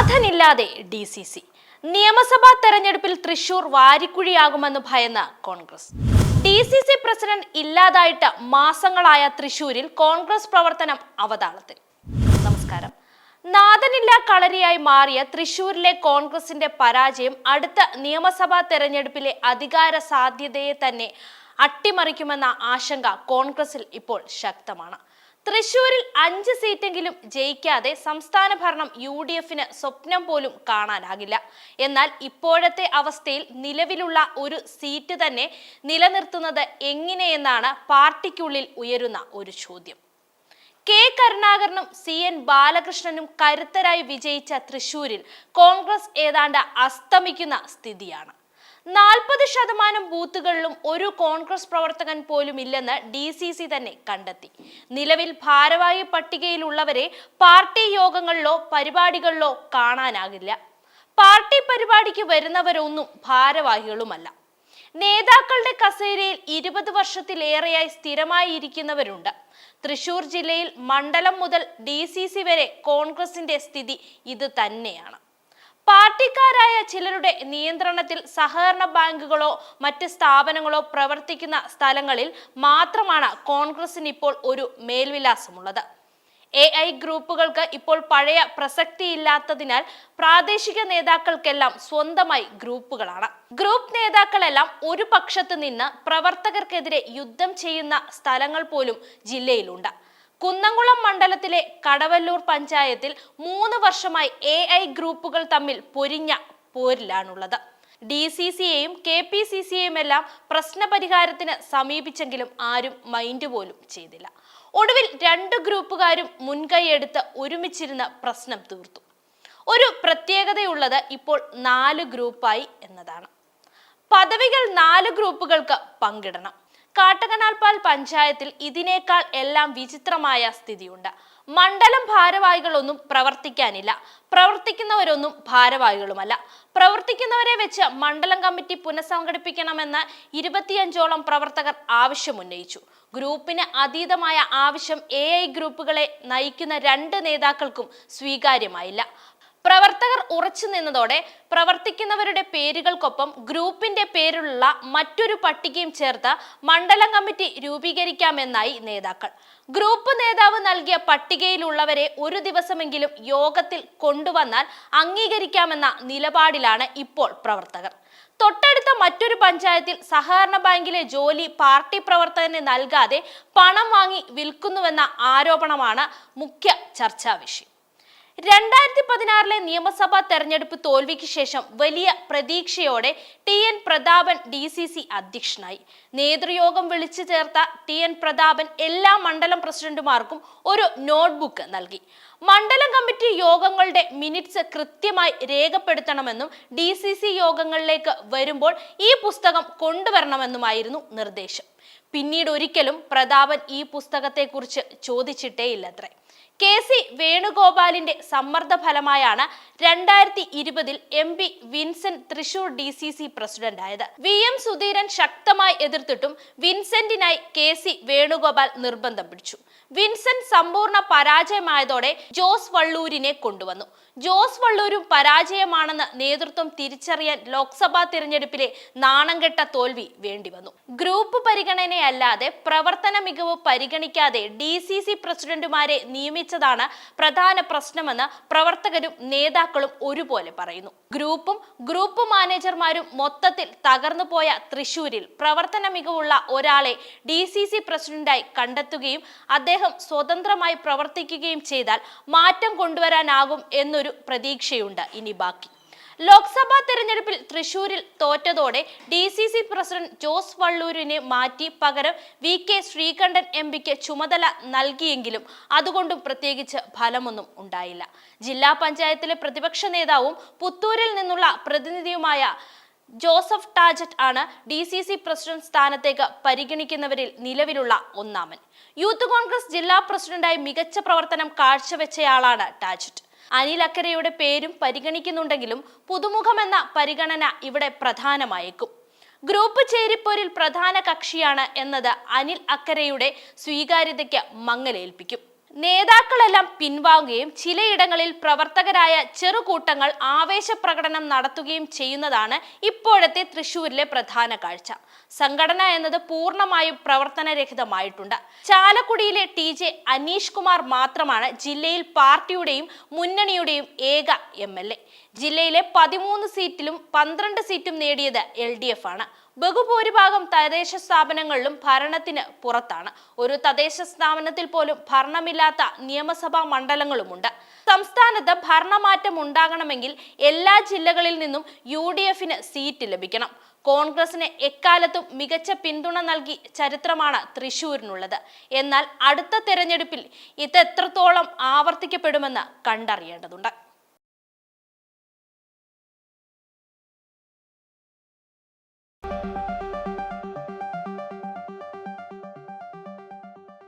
നാഥനില്ലാതെ D C C. നിയമസഭാ തെരഞ്ഞെടുപ്പിൽ തൃശൂർ വാരിക്കുഴിയാകുമെന്ന് ഭയന്ന Congress. D C C president ഇല്ലാതായിട്ട് മാസങ്ങളായ തൃശൂരിൽ കോൺഗ്രസ് പ്രവർത്തനം അവതാളത്തിൽ. നമസ്കാരം. നാഥനില്ല കളരിയായി മാറിയ തൃശൂരിലെ കോൺഗ്രസിന്റെ പരാജയം അടുത്ത നിയമസഭാ തെരഞ്ഞെടുപ്പിലെ അധികാര സാധ്യതയെ തന്നെ അട്ടിമറിക്കുമെന്ന ആശങ്ക കോൺഗ്രസിൽ ഇപ്പോൾ ശക്തമാണ്. തൃശൂരിൽ അഞ്ച് സീറ്റെങ്കിലും ജയിക്കാതെ സംസ്ഥാന ഭരണം യു ഡി എഫിന് സ്വപ്നം പോലും കാണാനാകില്ല. എന്നാൽ ഇപ്പോഴത്തെ അവസ്ഥയിൽ നിലവിലുള്ള ഒരു സീറ്റ് തന്നെ നിലനിർത്തുന്നത് എങ്ങനെയെന്നാണ് പാർട്ടിക്കുള്ളിൽ ഉയരുന്ന ഒരു ചോദ്യം. കെ കരുണാകരനും സി എൻ ബാലകൃഷ്ണനും കരുത്തരായി വിജയിച്ച തൃശൂരിൽ കോൺഗ്രസ് ഏതാണ്ട് അസ്തമിക്കുന്ന സ്ഥിതിയാണ്. നാൽപ്പത് ശതമാനം ബൂത്തുകളിലും ഒരു കോൺഗ്രസ് പ്രവർത്തകൻ പോലും ഇല്ലെന്ന് ഡി സി സി തന്നെ കണ്ടെത്തി. നിലവിൽ ഭാരവാഹി പട്ടികയിലുള്ളവരെ പാർട്ടി യോഗങ്ങളിലോ പരിപാടികളിലോ കാണാനാകില്ല. പാർട്ടി പരിപാടിക്ക് വരുന്നവരൊന്നും ഭാരവാഹികളുമല്ല. നേതാക്കളുടെ കസേരയിൽ ഇരുപത് വർഷത്തിലേറെയായി സ്ഥിരമായി ഇരിക്കുന്നവരുണ്ട് തൃശൂർ ജില്ലയിൽ മണ്ഡലം മുതൽ ഡി സി സി വരെ കോൺഗ്രസിന്റെ സ്ഥിതി ഇത് തന്നെയാണ്. പാർട്ടിക്കാരായ ചിലരുടെ നിയന്ത്രണത്തിൽ സഹകരണ ബാങ്കുകളോ മറ്റ് സ്ഥാപനങ്ങളോ പ്രവർത്തിക്കുന്ന സ്ഥലങ്ങളിൽ മാത്രമാണ് കോൺഗ്രസിന് ഇപ്പോൾ ഒരു മേൽവിലാസമുള്ളത്. എ ഐ ഗ്രൂപ്പുകൾക്ക് ഇപ്പോൾ പഴയ പ്രസക്തിയില്ലാത്തതിനാൽ പ്രാദേശിക നേതാക്കൾക്കെല്ലാം സ്വന്തമായി ഗ്രൂപ്പുകളാണ്. ഗ്രൂപ്പ് നേതാക്കളെല്ലാം ഒരു പക്ഷത്ത് നിന്ന് പ്രവർത്തകർക്കെതിരെ യുദ്ധം ചെയ്യുന്ന സ്ഥലങ്ങൾ പോലും ജില്ലയിലുണ്ട്. കുന്നംകുളം മണ്ഡലത്തിലെ കടവല്ലൂർ പഞ്ചായത്തിൽ മൂന്ന് വർഷമായി എ ഐ ഗ്രൂപ്പുകൾ തമ്മിൽ പൊരിഞ്ഞ പോരിലാണുള്ളത്. ഡി സി സിയെയും കെ പി സി സിയെയും എല്ലാം പ്രശ്നപരിഹാരത്തിന് സമീപിച്ചെങ്കിലും ആരും മൈൻഡ് പോലും ചെയ്തില്ല. ഒടുവിൽ രണ്ട് ഗ്രൂപ്പുകാരും മുൻകൈയെടുത്ത് ഒരുമിച്ചിരുന്ന് പ്രശ്നം തീർത്തു. ഒരു പ്രത്യേകതയുള്ളത് ഇപ്പോൾ നാല് ഗ്രൂപ്പായി എന്നതാണ്. പദവികൾ നാല് ഗ്രൂപ്പുകൾക്ക് പങ്കിടണം. കാട്ടകനാൽപ്പാൽ പഞ്ചായത്തിൽ ഇതിനേക്കാൾ എല്ലാം വിചിത്രമായ സ്ഥിതിയുണ്ട്. മണ്ഡലം ഭാരവാഹികളൊന്നും പ്രവർത്തിക്കാനില്ല. പ്രവർത്തിക്കുന്നവരൊന്നും ഭാരവാഹികളുമല്ല. പ്രവർത്തിക്കുന്നവരെ വെച്ച് മണ്ഡലം കമ്മിറ്റി പുനഃസംഘടിപ്പിക്കണമെന്ന് ഇരുപത്തിയഞ്ചോളം പ്രവർത്തകർ ആവശ്യമുന്നയിച്ചു. ഗ്രൂപ്പിന് അതീതമായ ആവശ്യം എ ഗ്രൂപ്പുകളെ നയിക്കുന്ന രണ്ട് നേതാക്കൾക്കും സ്വീകാര്യമായില്ല. പ്രവർത്തകർ ഉറച്ചു നിന്നതോടെ പ്രവർത്തിക്കുന്നവരുടെ പേരുകൾക്കൊപ്പം ഗ്രൂപ്പിന്റെ പേരുള്ള മറ്റൊരു പട്ടികയും ചേർത്ത് മണ്ഡലം കമ്മിറ്റി രൂപീകരിക്കാമെന്നായി നേതാക്കൾ. ഗ്രൂപ്പ് നേതാവ് നൽകിയ പട്ടികയിലുള്ളവരെ ഒരു ദിവസമെങ്കിലും യോഗത്തിൽ കൊണ്ടുവന്നാൽ അംഗീകരിക്കാമെന്ന നിലപാടിലാണ് ഇപ്പോൾ പ്രവർത്തകർ. തൊട്ടടുത്ത മറ്റൊരു പഞ്ചായത്തിൽ സഹകരണ ബാങ്കിലെ ജോലി പാർട്ടി പ്രവർത്തകന് നൽകാതെ പണം വാങ്ങി വിൽക്കുന്നുവെന്ന ആരോപണമാണ് മുഖ്യ ചർച്ചാ വിഷയം. രണ്ടായിരത്തി പതിനാറിലെ നിയമസഭാ തെരഞ്ഞെടുപ്പ് തോൽവിക്ക് ശേഷം വലിയ പ്രതീക്ഷയോടെ T N Prathapan D C C അധ്യക്ഷനായി. നേതൃയോഗം വിളിച്ചു ചേർത്ത ടി എൻ പ്രതാപൻ എല്ലാ മണ്ഡലം പ്രസിഡന്റുമാർക്കും ഒരു നോട്ട്ബുക്ക് നൽകി. മണ്ഡലം കമ്മിറ്റി യോഗങ്ങളുടെ മിനിറ്റ്സ് കൃത്യമായി രേഖപ്പെടുത്തണമെന്നും ഡി സി സി യോഗങ്ങളിലേക്ക് വരുമ്പോൾ ഈ പുസ്തകം കൊണ്ടുവരണമെന്നുമായിരുന്നു നിർദ്ദേശം. പിന്നീട് ഒരിക്കലും പ്രതാപൻ ഈ പുസ്തകത്തെക്കുറിച്ച് ചോദിച്ചിട്ടേയില്ലത്രേ. കെ സി വേണുഗോപാലിന്റെ സമ്മർദ്ദ ഫലമായാണ് രണ്ടായിരത്തി ഇരുപതിൽ M P Vincent Thrissur D C C പ്രസിഡന്റായത്. V M Sudheeran ശക്തമായി എതിർത്തിട്ടും വിൻസെന്റിനായി കെ സി വേണുഗോപാൽ നിർബന്ധം പിടിച്ചു. വിൻസെന്റ് സമ്പൂർണ പരാജയമായതോടെ ജോസ് വള്ളൂരിനെ കൊണ്ടുവന്നു. ജോസ് വള്ളൂരും പരാജയമാണെന്ന് നേതൃത്വം തിരിച്ചറിയാൻ ലോക്സഭാ തിരഞ്ഞെടുപ്പിലെ നാണംകെട്ട തോൽവി വേണ്ടിവന്നു. ഗ്രൂപ്പ് പരിഗണനയല്ലാതെ പ്രവർത്തന മികവ് പരിഗണിക്കാതെ ഡി സി സി പ്രസിഡന്റുമാരെ നിയമിച്ചതാണ് പ്രധാന പ്രശ്നമെന്ന് പ്രവർത്തകരും നേതാക്കളും ഒരുപോലെ പറയുന്നു. ഗ്രൂപ്പും ഗ്രൂപ്പ് മാനേജർമാരും മൊത്തത്തിൽ തകർന്നു പോയ തൃശൂരിൽ പ്രവർത്തന മികവുള്ള ഒരാളെ ഡി സി സി പ്രസിഡന്റായി കണ്ടെത്തുകയും അദ്ദേഹം സ്വതന്ത്രമായി പ്രവർത്തിക്കുകയും ചെയ്താൽ മാറ്റം കൊണ്ടുവരാനാകും എന്നൊരു പ്രതീക്ഷയുണ്ട്. ഇനി ബാക്കി. ലോക്സഭാ തെരഞ്ഞെടുപ്പിൽ തൃശൂരിൽ തോറ്റതോടെ D C C president Jose വള്ളൂരിനെ മാറ്റി പകരം വി കെ ശ്രീകണ്ഠൻ എം പിക്ക് ചുമതല നൽകിയെങ്കിലും അതുകൊണ്ടും പ്രത്യേകിച്ച് ഫലമൊന്നും ഉണ്ടായില്ല. ജില്ലാ പഞ്ചായത്തിലെ പ്രതിപക്ഷ നേതാവും പുത്തൂരിൽ നിന്നുള്ള പ്രതിനിധിയുമായ ജോസഫ് ടാജറ്റ് ആണ് ഡി സി സി പ്രസിഡന്റ് സ്ഥാനത്തേക്ക് പരിഗണിക്കുന്നവരിൽ നിലവിലുള്ള ഒന്നാമൻ. യൂത്ത് കോൺഗ്രസ് ജില്ലാ പ്രസിഡന്റായി മികച്ച പ്രവർത്തനം കാഴ്ചവെച്ചയാളാണ് ടാജറ്റ്. അനിൽ അക്കരയുടെ പേരും പരിഗണിക്കുന്നുണ്ടെങ്കിലും പുതുമുഖമെന്ന പരിഗണന ഇവിടെ പ്രധാനമായേക്കും. ഗ്രൂപ്പ് ചേരിപ്പോരിൽ പ്രധാന കക്ഷിയാണ് എന്നത് അനിൽ അക്കരയുടെ സ്വീകാര്യതയ്ക്ക് മങ്ങലേൽപ്പിക്കും. നേതാക്കളെല്ലാം പിൻവാങ്ങുകയും ചിലയിടങ്ങളിൽ പ്രവർത്തകരായ ചെറുകൂട്ടങ്ങൾ ആവേശപ്രകടനം നടത്തുകയും ചെയ്യുന്നതാണ് ഇപ്പോഴത്തെ തൃശൂരിലെ പ്രധാന കാഴ്ച. സംഘടന എന്നത് പൂർണമായും പ്രവർത്തനരഹിതമായിട്ടുണ്ട്. ചാലക്കുടിയിലെ ടി ജെ അനീഷ് കുമാർ മാത്രമാണ് ജില്ലയിൽ പാർട്ടിയുടെയും മുന്നണിയുടെയും ഏക എം ജില്ലയിലെ പതിമൂന്ന് സീറ്റിലും പന്ത്രണ്ട് സീറ്റും നേടിയത് എൽ ആണ്. ബഹുഭൂരിഭാഗം തദ്ദേശ സ്ഥാപനങ്ങളിലും ഭരണത്തിന് പുറത്താണ്. ഒരു തദ്ദേശ സ്ഥാപനത്തിൽ പോലും ഭരണമില്ലാത്ത നിയമസഭാ മണ്ഡലങ്ങളുമുണ്ട്. സംസ്ഥാനത്ത് ഭരണമാറ്റം ഉണ്ടാകണമെങ്കിൽ എല്ലാ ജില്ലകളിൽ നിന്നും യു ഡി എഫിന് സീറ്റ് ലഭിക്കണം. കോൺഗ്രസിന് എക്കാലത്തും മികച്ച പിന്തുണ നൽകി ചരിത്രമാണ് തൃശൂരിനുള്ളത് എന്നാൽ അടുത്ത തെരഞ്ഞെടുപ്പിൽ ഇത് എത്രത്തോളം ആവർത്തിക്കപ്പെടുമെന്ന് കണ്ടറിയേണ്ടതുണ്ട്.